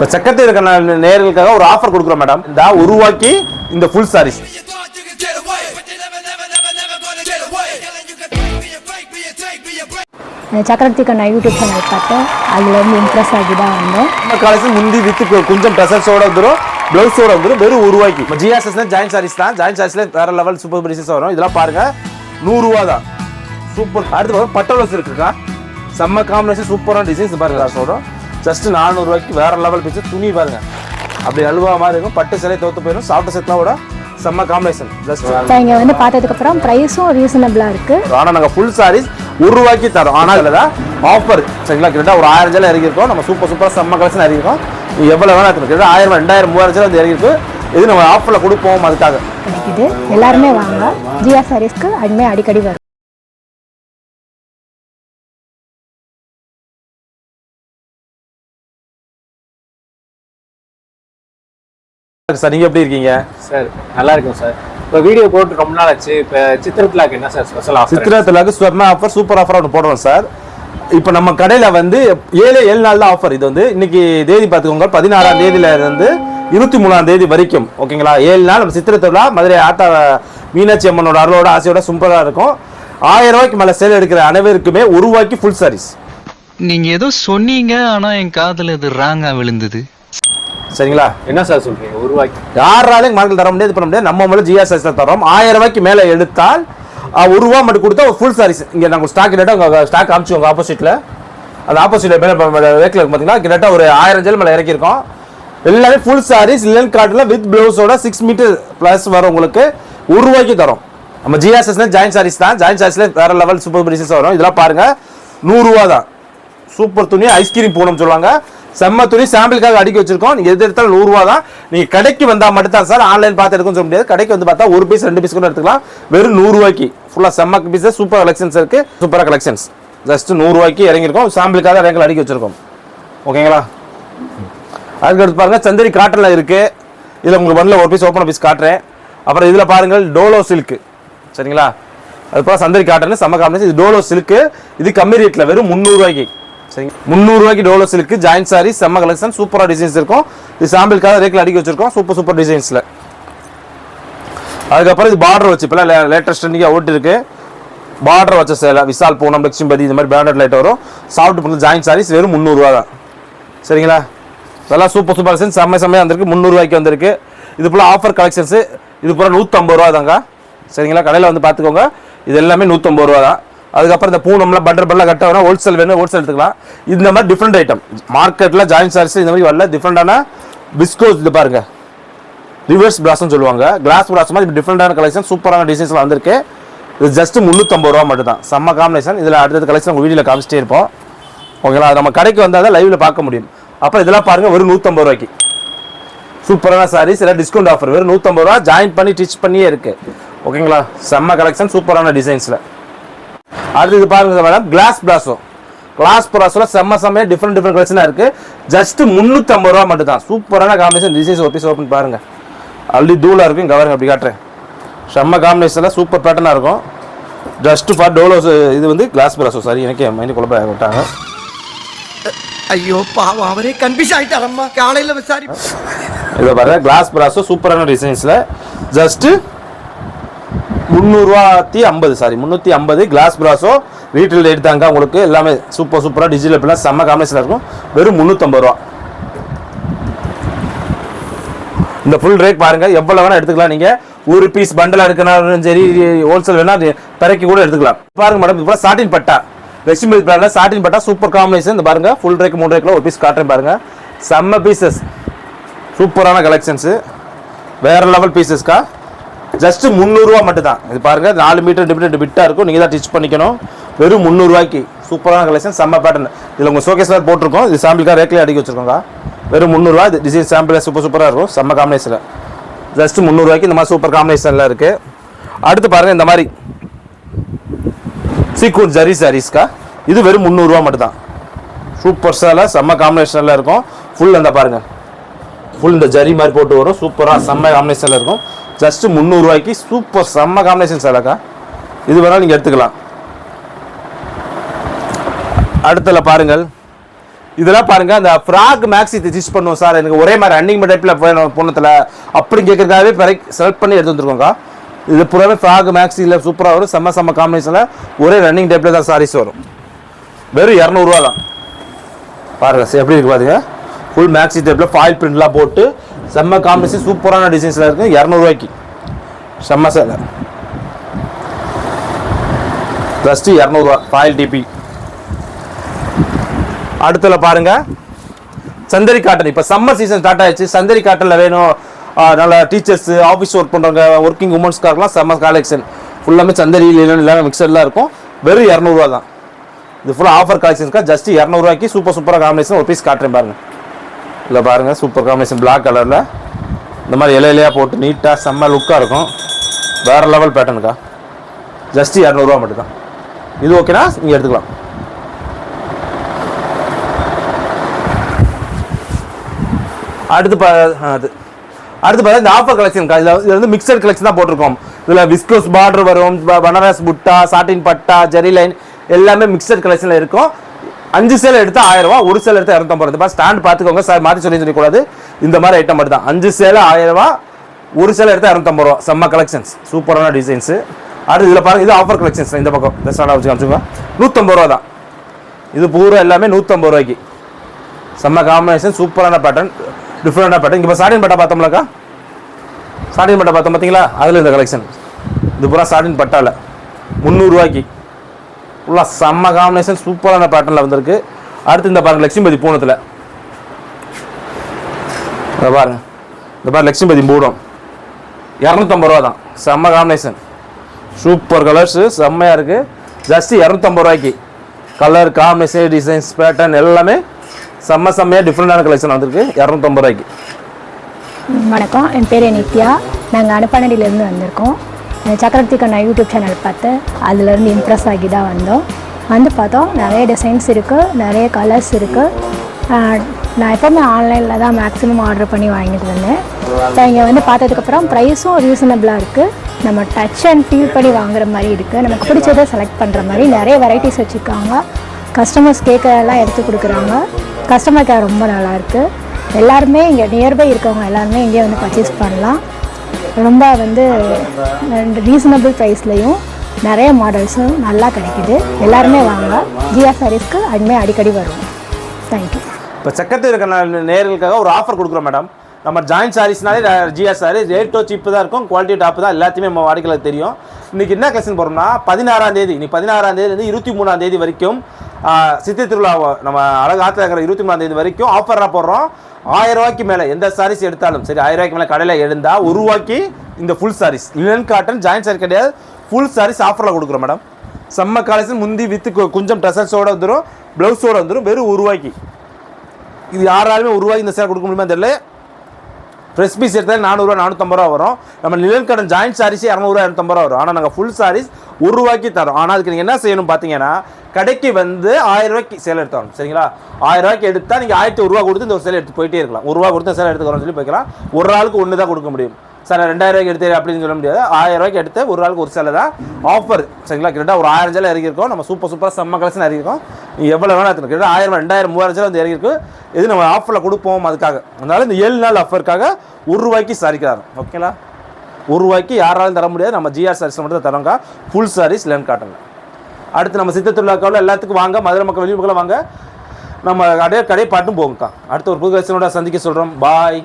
இப்போ சக்கரத்தில் இருக்கிற நே- நேயர்களுக்காக ஒரு ஆஃபர் கொடுக்குறோம் மேடம் இந்த ரூபாய்க்கு இந்த ஃபுல் சாரீஸ். சக்கரவர்த்தி கண்ணா யூடியூப் சேனல் பார்த்தேன். அதில் வந்து இம்ப்ரெஸ் ஆகி தான் வந்தேன். நம்ம காலேஜ் முந்தி வித்து கொஞ்சம் ட்ரெஸ்ஸோட வந்துடும் பிளவுஸோட வந்துடும் வெறும் ரூபாய்க்கு ஜிஆர்எஸ்ல ஜாயின் சாரீஸ் தான். ஜாயின் சாரீஸ்ல வேற லெவல் சூப்பர் பிரைசஸ் வரும். இதெல்லாம் பாருங்க. நூறுரூவா தான். சூப்பர் அடுத்து பாருங்க பட்டோலஸ் இருக்குக்கா. செம்ம காம்பினேஷன் சூப்பரான டிசைன்ஸ் பாருங்க சொல்கிறோம் ஜஸ்ட் நானூறுரூவாய்க்கு வேற லெவல் பிச்சு துணி பாருங்க. அப்படி அல்வா மாதிரி இருக்கும். பட்டு சிலை தோத்து போயிடும் சாப்பிட்ட செட்லாம் விட செம்ம காம்பினேஷன் ஜஸ்ட் இங்கே வந்து பார்த்ததுக்கப்புறம் ப்ரைஸும் ரீசனபிளாக இருக்குது ஆனால் நாங்கள் ஃபுல் சாரீஸ் ஒரு ரூபாய்க்கு தரோம். ஆனால் இதில் தான் ஆஃபர் சரிங்களா? கிட்ட ஒரு ஆயிரம் ஜெல்லாம் இறங்கியிருக்கோம். நம்ம சூப்பர் சூப்பராக செம்ம கலெக்ஷன் இறங்கியிருக்கோம். எவ்வளோ வேணா எடுத்துக்கணும் கிட்ட ஆயிரம் ரெண்டாயிரம் மூவாயிரம் ஜெல்லாம் வந்து இறங்கியிருக்கு. இது நம்ம ஆஃபரில் கொடுப்போம் அதுக்காக. எல்லாருமே வாங்க. ஜியா சாரீஸ்க்கு அதுமே அடிக்கடி வரும். சார். நீங்கள் எப்படி இருக்கீங்க? சார் நல்லா இருக்கும் சார். இப்போ வீடியோ போட்டு ரொம்ப நாள் ஆச்சு. இப்போ சித்திரத்துலாக்கு என்ன சார் ஸ்பெஷல் ஆஃபர் சித்திரத்துலாக்கு செம்ம ஆஃபர் சூப்பர் ஆஃபர் ஒன்று போடுறோம் சார். இப்போ நம்ம கடையில் வந்து ஏழு ஏழு நாள் தான் ஆஃபர் இது வந்து இன்னைக்கு தேதி பார்த்துக்கோங்க. பதினாறாம் தேதியில இருந்து இருபத்தி மூணாம் தேதி வரைக்கும். ஓகேங்களா? ஏழு நாள் நம்ம சித்திரத்துலா மதுரை ஆத்தா மீனாட்சி அம்மனோட அருளோட ஆசையோட சூப்பராக இருக்கும். ஆயிரம் ரூபாய்க்கு மேலே சேல் எடுக்கிற அனைவருக்குமே ஒரு ரூபாய்க்கு ஃபுல் சாரீஸ் நீங்க ஏதோ சொன்னீங்க ஆனா என் காதுல இது ராங்கா விழுந்தது. சரிங்களா? என்ன சார் சொல்றீங்க? ஒரு ரூபாய்க்கு. யாராலையும் மார்க்கெட் தர முடியாது பண்ண முடியாது. நம்ம ஜிஆர் சைஸ்ல தரோம் ஆயிரம் ரூபாய்க்கு மேலே எடுத்தால் ஒரு ரூபா மட்டும் கொடுத்தா ஒரு ஃபுல் சாரீஸ் இங்கே நாங்கள் ஸ்டாக் கிட்ட உங்கள் ஸ்டாக் காமிச்சு உங்கள் ஆப்போசிட்டில் அந்த ஆப்போசிட்டில் மேலே வேக்கில் பார்த்தீங்கன்னா கிட்டத்தட்ட ஒரு ஆயிரம் ஜெல் மேலே இறக்கியிருக்கோம். எல்லாமே ஃபுல் சாரீஸ் லிலன் காட்டில் வித் ப்ளவுஸோட சிக்ஸ் மீட்டர் ப்ளஸ் வரும் உங்களுக்கு. ஒரு ரூபாய்க்கு தரோம் நம்ம ஜிஆர்எஸ்ல ஜாயின் சாரீஸ் தான். ஜாயின் சாரீஸ்ல வேற லெவல் சூப்பர் பிரிசஸ் வரும். இதெல்லாம் பாருங்க. நூறுரூவா தான். சூப்பர் துணி ஐஸ்கிரீம் பூனம் சொல்லுவாங்க. செம்ம துணி சாம்பிளுக்காக அடுக்கி வச்சிருக்கோம். நீங்க எது எடுத்தாலும் நூறுரூவா தான் நீங்க கடைக்கு வந்தா மட்டும் தான் சார் ஆன்லைன் பார்த்து எடுக்கணும்னு சொல்ல முடியாது. கடைக்கு வந்து பார்த்தா ஒரு பீஸ் ரெண்டு பீஸ் கூட எடுத்துக்கலாம். வெறும் நூறுரூவாய்க்கு. ஃபுல்லா செம்ம பீஸ் சூப்பர் கலெக்ஷன்ஸ் இருக்கு. சூப்பர் கலெக்ஷன்ஸ் ஜஸ்ட் நூறுரூவாய்க்கு இறங்கியிருக்கோம். சாம்பிளுக்காக ரேங்கில் அடுக்கி வச்சிருக்கோம். ஓகேங்களா? அதுக்கு அடுத்து பாருங்க சந்தரி காட்டனில் இருக்கு. இதுல உங்களுக்கு ஒன்ல ஒரு பீஸ் ஓப்பன் பீஸ் காட்டுறேன். அப்புறம் இதுல பாருங்கள் டோலோ சில்க் சரிங்களா? அதுக்கப்புறம் சந்தரி காட்டன் செம்ம காம்பினேஷன் இது டோலோ சில்க் இது கம்மி ரேட்ல வெறும் முந்நூறுவாய்க்கு சரிங்க. முந்நூறுவாய்க்கு டோலோ சில்க் ஜாயின் சாரி செம்ம கலெக்ஷன் சூப்பராக டிசைன்ஸ் இருக்கும். இது சாம்பிளுக்காக ரேக்கில் அடிக்க வச்சிருக்கோம் சூப்பர் சூப்பர் டிசைன்ஸில் அதுக்கப்புறம் இது பார்டர் வச்சு இப்போலாம் லேட்டஸ்ட் ட்ரெண்டிங்காக ஓட்டு இருக்கு. பார்டர் வச்ச சேலை விசால் பூனம் லட்சுமிபதி இந்த மாதிரி பிராண்டட் லைட் வரும். சாஃப்ட் பண்ணி ஜாயின் சாரீஸ் வெறும் முந்நூறுரூவா தான். சரிங்களா? இதெல்லாம் சூப்பர் சூப்பர் கலெக்ஷன் செம்ம செம்மையாக வந்திருக்கு. முந்நூறுவாய்க்கு வந்திருக்கு. இது போல் ஆஃபர் கலெக்ஷன்ஸு இது பூரா நூற்றம்பது ரூபா தாங்க சரிங்களா? கடையில் வந்து பார்த்துக்கோங்க இது எல்லாமே நூற்றம்பது ரூபா தான். அதுக்கப்புறம் இந்த பூனம்லாம் பண்டர் பல்லாம் கட்ட வேணும் ஹோல்சேல் வேணும் ஹோல்சேல் எடுத்துக்கலாம். இந்த மாதிரி டிஃப்ரெண்ட் ஐட்டம் மார்க்கெட்டில் ஜாயின் சாரீஸ் இந்த மாதிரி வரல. டிஃப்ரெண்டான பிஸ்கோஸ் இது பாருங்க. ரிவர்ஸ் பிளாஸ்னு சொல்லுவாங்க. கிளாஸ் பிளாஸ் மாதிரி டிஃப்ரெண்டான கலெக்ஷன் சூப்பரான டிசைன்ஸ்லாம் வந்திருக்கு. இது ஜஸ்ட் முந்நூற்றம்பது ரூபா மட்டும் தான் செம்ம காம்பினேஷன் இதில் அடுத்தது கலெக்ஷன் உங்கள் வீடியோவில் காமிச்சிட்டே இருப்போம். ஓகேங்களா அது நம்ம கடைக்கு வந்தால் தான் லைவில் பார்க்க முடியும். அப்புறம் இதெல்லாம் பாருங்கள் வெறும் நூற்றம்பது ரூபாய்க்கு. சூப்பரான சாரீஸ் எல்லாம் டிஸ்கவுண்ட் ஆஃபர் வெறும் நூற்றம்பது ரூபா ஜாயின் பண்ணி டிச் பண்ணியே இருக்குது ஓகேங்களா செம்ம கலெக்ஷன் சூப்பரான டிசைன்ஸில் அடுத்து இது பாருங்க மேடம் கிளாஸ் பிராஸோ கிளாஸ் பிராஸோல செம்ம செம்மையா டிஃப்ரெண்ட் டிஃப்ரெண்ட் கலெக்ஷனாக இருக்கு. ஜஸ்ட் முந்நூற்றம்பது ரூபா மட்டும் தான் சூப்பரான காம்பினேஷன் டிசைன்ஸ் ஒரு பீஸ் ஓப்பன் பாருங்க. ஆல்ரெடி தூளாக இருக்கும் இங்கே பாருங்க அப்படி காட்டுறேன். செம்ம காம்பினேஷனில் சூப்பர் பேட்டர்னாக இருக்கும். ஜஸ்ட் ஃபார் டோலோஸ் இது வந்து கிளாஸ் பிராஸோ சாரி எனக்கு மைண்ட் குழப்ப விட்டாங்க ஐயோ பாவம் அவரே கன்ஃபியூஸ் ஆயிட்டாரம்மா. காலையில விசாரி இதை பாருங்க கிளாஸ் பிராஸோ சூப்பரான டிசைன்ஸில் ஜஸ்ட்டு முந்நூறுவாத்தி ஐம்பது சாரி முந்நூற்றி ஐம்பது கிளாஸ் பிராஸோ ரீட்டைல் ரேட் தாங்க. உங்களுக்கு எல்லாமே சூப்பர் சூப்பராக டிஜிட்டல் பிளாஸ் செம்ம காம்பினேஷனில் இருக்கும். வெறும் முந்நூற்றம்பது ரூபா. இந்த ஃபுல் ரேட் பாருங்க. எவ்வளோ வேணால் எடுத்துக்கலாம் நீங்கள் ஒரு பீஸ் பண்டலாக இருக்கனாலும் சரி ஹோல்சேல் வேணால் பிறக்கி கூட எடுத்துக்கலாம். பாருங்கள் மேடம் இப்போ சாட்டின் பட்டா. லட்சுமி பிராண்ட்ல சாட்டின் பட்டா சூப்பர் காம்பினேஷன் இந்த பாருங்கள் ஃபுல் ரேக் மூணு ரேக்கில் ஒரு பீஸ் காட்டுறேன் பாருங்கள் செம்ம பீசஸ் சூப்பரான கலெக்ஷன்ஸு வேறு லெவல் பீசஸ்க்கா ஜஸ்ட் முந்நூறுரூவா மட்டும்தான். இது பாருங்க நாலு மீட்டர் டிஃப்ரெண்ட் பிட்டாக இருக்கும். நீங்கள் தான் டிச் பண்ணிக்கணும். வெறும் முந்நூறுரூவாய்க்கு சூப்பரான கலெக்ஷன் செம்ம பேட்டர்ன் இதில் உங்கள் ஷோகேஸ் வேறு போட்டிருக்கோம். இது சாம்பிளுக்காக ரேட்லேயே அடிக்க வச்சுருக்கோங்க வெறும் முந்நூறுரூவா இது டிசைன் சாம்பிளாக சூப்பர் சூப்பராக இருக்கும். செம்ம காம்பினேஷனில் ஜஸ்ட் முந்நூறுரூவாய்க்கு இந்த மாதிரி சூப்பர் காம்பினேஷனில் இருக்குது அடுத்து பாருங்கள் இந்த மாதிரி. சீக்கூர் ஜரி சாரீஸ்க்கா இது வெறும் முந்நூறுரூவா மட்டும்தான். சூப்பர் சேலை செம்ம காம்பினேஷனில் இருக்கும். ஃபுல் அந்த பாருங்கள் ஃபுல் இந்த ஜரி மாதிரி போட்டு வரும். சூப்பராக செம்ம காம்பினேஷனில் இருக்கும். ஜஸ்ட் முந்நூறுரூவாய்க்கு சூப்பர் செம்ம காம்பினேஷன் சேலைக்கா இது வேணால் நீங்கள் எடுத்துக்கலாம். அடுத்தல பாருங்கள். இதெல்லாம் பாருங்க அந்த ஃப்ராக் மேக்ஸி ஸ்டிச் பண்ணுவோம் சார். எனக்கு ஒரே மாதிரி ரன்னிங் டைப்பில் வேணும் பொண்ணத்தில் அப்படி கேட்கறதுக்காகவே செலக்ட் பண்ணி எடுத்து வந்துருக்கோங்க. இது புறாவே ஃப்ராக் மேக்ஸியில் சூப்பராக வரும். செம்ம செம்ம காம்பினேஷனில் ஒரே ரன்னிங் டைப்பில் தான் சாரீஸ் வரும். வெறும் இரநூறுவா தான் பாருங்கள் சார் எப்படி இருக்கு பாருங்கள் ஃபுல் மேக்ஸி டைப்பில் ஃபாயில் பிரிண்ட்லாம் போட்டு செம்ம காம்பினேஷன் சூப்பரான டிசைன்ஸில் இருக்குது இரநூறுவாய்க்கு. செம்ம சேலை ஜஸ்ட்டு இரநூறுவா ஃபாயில் டிபி அடுத்தில் பாருங்கள் சந்தரி காட்டன் இப்போ சம்மர் சீசன் ஸ்டார்ட் ஆயிடுச்சு. சந்தரி காட்டனில் வேணும் நல்ல டீச்சர்ஸு ஆஃபீஸ் ஒர்க் பண்ணுறவங்க ஒர்க்கிங் உமன்ஸ்க்காரலாம் சம்மர் கலெக்ஷன் ஃபுல்லாமே சந்தரி இல்லைன்னு மிக்சர்லாம் இருக்கும். வெறும் இரநூறுவா தான். இது ஃபுல்லாக ஆஃபர் கலெக்ஷன்ஸ்க்காக ஜஸ்ட் இரநூறுவாய்க்கு சூப்பர் சூப்பராக காம்பினேஷன் ஒரு பீஸ் காட்டுறேன் பாருங்கள் இல்லை பாருங்க சூப்பர் காம்பினேஷன் பிளாக் கலரில் இந்த மாதிரி இலை இலையாக போட்டு நீட்டாக செம்ம லுக்காக இருக்கும். வேற லெவல் பேட்டர்னுக்கா ஜஸ்ட் இரநூறுவா மட்டும்தான். இது ஓகேனா நீங்கள் எடுத்துக்கலாம். அடுத்து பா அது. அடுத்து பார்த்தா இந்த ஆஃபர் கலெக்ஷன் இதில் இது வந்து மிக்சர் கலெக்ஷன் தான் போட்டிருக்கோம். இதில் விஸ்கோஸ் பார்டர் வரும் பனாரஸ் புட்டா சாட்டின் பட்டா ஜெரி லைன் எல்லாமே மிக்சர் கலெக்ஷனில் இருக்கும். அஞ்சு சேல் எடுத்தா ஆயிரம் ரூபா ஒரு சேல் எடுத்தா இரநூத்தம்பது ரூபா ஸ்டாண்ட் பார்த்துக்கோங்க. சார் மாற்றி சொல்லி சொல்லக்கூடாது. இந்த மாதிரி ஐட்டம் மட்டும் தான் அஞ்சு சேலை ஆயிரம் ரூபா ஒரு சேலை எடுத்தா இரநூத்தம்பது ரூபா செம்ம கலெக்ஷன்ஸ் சூப்பரான டிசைன்ஸு அடுத்து இதில் பாருங்க இது ஆஃபர் கலெக்ஷன்ஸ் இந்த பக்கம் இந்த ஸ்டாண்டாக வச்சு காமிச்சுங்க நூற்றம்பது ரூபா தான். இது பூரா எல்லாமே நூற்றம்பது ரூபாய்க்கு. செம்ம காம்பினேஷன் சூப்பரான பேட்டர்ன் டிஃப்ரெண்டான பேட்டர்ன் இப்போ சாடின் பட்டா பார்த்தோம்லக்கா? சாடின் பட்டா பார்த்தோம் பார்த்தீங்களா அதில் இந்த கலெக்ஷன் இது பூரா சாடின் பட்டாவில் முந்நூறுரூவாய்க்கு ஃபுல்லாக செம்ம காம்பினேஷன் சூப்பரான பேட்டர்னில் வந்திருக்கு. அடுத்து இந்த பாருங்கள் லட்சுமிபதி பூனத்தில். இதை பாருங்க. இந்த பாருங்க லட்சுமிபதி பூடம் இரநூத்தம்பது ரூபா தான் செம்ம காம்பினேஷன் சூப்பர் கலர்ஸு செம்மையாக இருக்குது ஜஸ்ட் இரநூத்தம்பது ரூபாய்க்கு. கலர் காம்பினேஷன் டிசைன்ஸ் பேட்டர்ன் எல்லாமே செம்ம செம்மையாக டிஃப்ரெண்டான கலெக்ஷன் வந்திருக்கு. இரநூத்தம்பது ரூபாய்க்கு. வணக்கம். என் பேர் நித்யா. நாங்கள் அனுப்பானடியிலேருந்து வந்திருக்கோம். சக்கரவர்த்தி கண்ணா யூடியூப் சேனல் பார்த்து அதுலேருந்து இம்ப்ரெஸ் ஆகி தான் வந்தோம். வந்து பார்த்தோம் நிறைய டிசைன்ஸ் இருக்குது நிறைய கலர்ஸ் இருக்குது நான் எப்போவுமே ஆன்லைனில் தான் மேக்ஸிமம் ஆர்டர் பண்ணி வாங்கிட்டு வந்தேன் இப்போ இங்கே வந்து பார்த்ததுக்கப்புறம் ப்ரைஸும் ரீசனபிளாக இருக்குது நம்ம டச் அண்ட் ஃபீல் பண்ணி வாங்குற மாதிரி இருக்குது நமக்கு பிடிச்சதை செலக்ட் பண்ணுற மாதிரி நிறைய வெரைட்டிஸ் வச்சுருக்காங்க. கஸ்டமர்ஸ் கேட்கறதெல்லாம் எடுத்து கொடுக்குறாங்க. கஸ்டமர் கேர் ரொம்ப நல்லாயிருக்கு எல்லாருமே இங்கே நியர்பை இருக்கவங்க எல்லாருமே இங்கே வந்து பர்ச்சேஸ் பண்ணலாம். ரொம்ப வந்து ரீசனபிள் ப்ரைஸ்லையும் நிறைய மாடல்ஸும் நல்லா கிடைக்குது. எல்லாருமே வாங்க. ஜிஆ சாரீஸ்க்கு அதுமே அடிக்கடி வரும் தேங்க்யூ இப்போ சக்கரத்தில் இருக்கிற நேர்களுக்காக ஒரு ஆஃபர் கொடுக்குறோம் மேடம் நம்ம ஜாயின் சாரீஸ்னாலே ஜிஆர் சாரி ரேட்டோ சீப்பு தான் இருக்கும் குவாலிட்டி டாப் தான் எல்லாத்தையுமே நம்ம வாடிக்கையில் தெரியும். இன்றைக்கி என்ன கலெக்ஷன் போகிறோம்னா பதினாறாம் தேதி இன்னைக்கு பதினாறாம் தேதியிலேருந்து இருபத்தி மூணாம் தேதி வரைக்கும் சித்திரை திருவிழா நம்ம அழகு இருக்கிற இருபத்தி மூணாம் தேதி வரைக்கும் ஆஃபராக போடுறோம். ஆயிரம் ரூபாய்க்கு மேலே எந்த சாரீஸ் எடுத்தாலும் சரி ஆயிரம் ரூபாய்க்கு மேலே கடையில் எழுந்தால் ஒரு ரூபாய்க்கு இந்த full saris linen cotton join sari கிடையாது. ஃபுல் சாரீஸ் ஆஃபரில் கொடுக்குறோம் மேடம் செம்ம காலேஜ் முந்தி வித்து கொஞ்சம் டசல்ஸோட வந்துடும் ப்ளவுஸோட வந்துடும் வெறும் ஒரு ரூபாய்க்கு. இது யாராலுமே ஒரு ரூபாய்க்கு இந்த சேலை கொடுக்க முடியுமா தெரியல. ஃப்ரெஷ் பீஸ் எடுத்தால் நானூறுரூவா நானூற்றம்பது ரூபா வரும். நம்ம நிலன் ஜாயின்ட் சாரீஸ் இரநூறுவா இரநூத்தம்பது ரூபா வரும். ஆனால் நாங்கள் ஃபுல் சாரீஸ் ஒரு ரூபாய்க்கு தரோம். ஆனால் அதுக்கு நீங்கள் என்ன செய்யணும் பார்த்தீங்கன்னா கடைக்கு வந்து ஆயிரம் ரூபாய்க்கு சேலை எடுத்தாலும் சரிங்களா? ஆயிரம் ரூபாய்க்கு எடுத்தால் நீங்கள் ஆயிரத்தி ஒரு ரூபா கொடுத்து இந்த ஒரு சேலை எடுத்து போயிட்டே இருக்கலாம். ஒரு ரூபா கொடுத்து சேலை எடுத்துக்கிறோம்னு சொல்லி போய்க்கலாம். ஒரு ஆளுக்கு ஒன்று தான் கொடுக்க முடியும். சார் நான் ரெண்டாயிரம் ரூபாய்க்கு எடுத்து அப்படின்னு சொல்ல முடியாது. ஆயிரம் ரூபாய்க்கு எடுத்து ஒரு ஆளுக்கு ஒரு சேலை தான் ஆஃபர் சரிங்களா? கிட்டத்தட்ட ஒரு ஆயிரம் சேலை இறங்கியிருக்கோம். நம்ம சூப்பர் சூப்பராக செம்ம கலெக்ஷன் இறங்கியிருக்கோம். நீங்கள் எவ்வளோ வேணால் எடுத்துக்கணும் கிட்டத்தட்ட ஆயிரம் ரெண்டாயிரம் மூவாயிரம் சேலை வந்து இறங்கியிருக்கு. இது நம்ம ஆஃபரில் கொடுப்போம் அதுக்காக. அதனால் இந்த ஏழு நாள் ஆஃபருக்காக ஒரு ரூபாய்க்கு சாரிக்கிறாரு ஓகேங்களா ஒரு ரூபாய்க்கு யாராலும் தர முடியாது. நம்ம ஜிஆர் சாரீஸ் மட்டும் தான் தரோங்க ஃபுல் சாரீஸ் லென் காட்டுங்க. அடுத்து நம்ம சித்த திருவிழாக்காவில் எல்லாத்துக்கும் வாங்க. மதுரை மக்கள் வெளி வாங்க. நம்ம கடையை கடை பாட்டும் போங்கக்கா. அடுத்து ஒரு புது கட்சியோட சந்திக்க சொல்கிறோம் பாய்